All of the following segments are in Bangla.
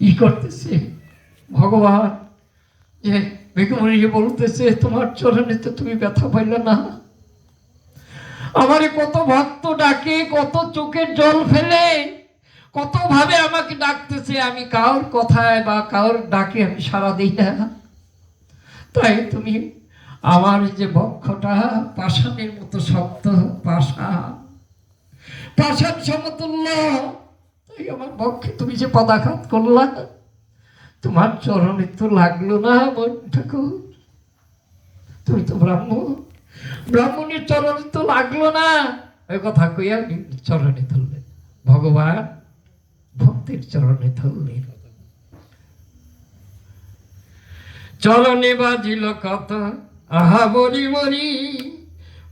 ই করতেছে। ভগবান যে যে বলতেছে, তোমার চরণে তো তুমি ব্যথা পাইলে না? আমারে কত ভক্ত ডাকে, কত চোখের জল ফেলে কত ভাবে আমাকে ডাকতেছে, আমি কারোর কথায় বা কারোর ডাকে আমি সারা দিই না। তাই তুমি আমার যে বক্ষটা, পাষাণের মতো শক্ত পাষা পাষাণ সমতুল্য। তাই আমার বক্ষে তুমি যে পদাঘাত করলা, তোমার চরণে তো লাগল না মন ঠাকুর। তুমি তো ব্রাহ্মণ, ব্রাহ্মণের চরণে তো লাগল না। ওই কথা কইয়া চরণে ধরলেন ভগবান ভক্তির চরণে ধরলেন চরণে বাজিল কত আহা বরি বরি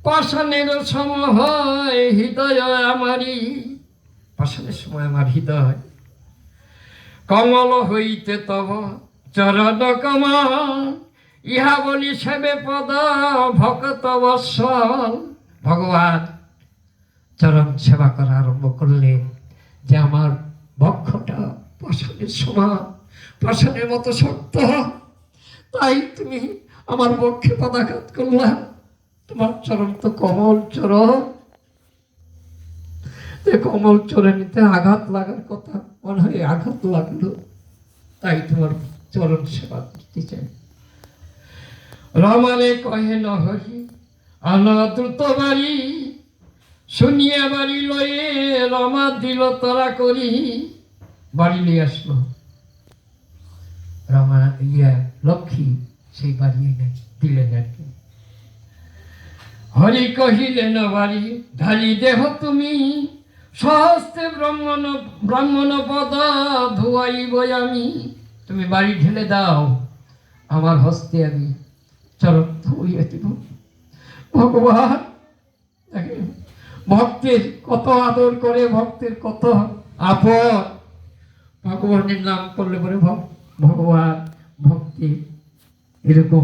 পাষাণের সম হয় হৃদয় আমারি পাষাণের সময় আমার হৃদয়। কমল হইতে তব চরণ কমল, ইহা বলি সেবে পদ, ভকত বৎসল। ভগবান চরণ সেবা করা আরম্ভ করলেন যে আমার বক্ষটা পাষাণের সমান, পাষাণের মতো শক্ত। তাই তুমি আমার বক্ষে পদাঘাত করলা। তোমার চরণ তো কমল চরণ। যে কমল চরণীতে আঘাত লাগার কথা, মনে হয় আঘাত লাগল। তাই তোমার চরণ সেবা করতে চাই। রমারে কহে, নহরি অনদ্রুত বাড়ি, শুনিয়া বাড়ি লয়ে রমা দিল তোরা করি, বাড়ি নিয়ে আসলো। রমা ইয়া লক্ষ্মী সেই বাড়ি এনে দিলেন আর কি। হরি কহিলেন, বাড়ি ধারি দেহ তুমি সহস্তে ব্রাহ্মণ ব্রাহ্মণ পদ ধুয়াইব আমি। তুমি বাড়ি ঢেলে দাও, আমার হস্তে আমি চরণ ধুইয়া দিব। ভগবান ভক্তের কত আদর করে, ভক্তের কত আপন। ভগবানের নাম করলে পরে ভগ- ভগবান ভক্তি এরকম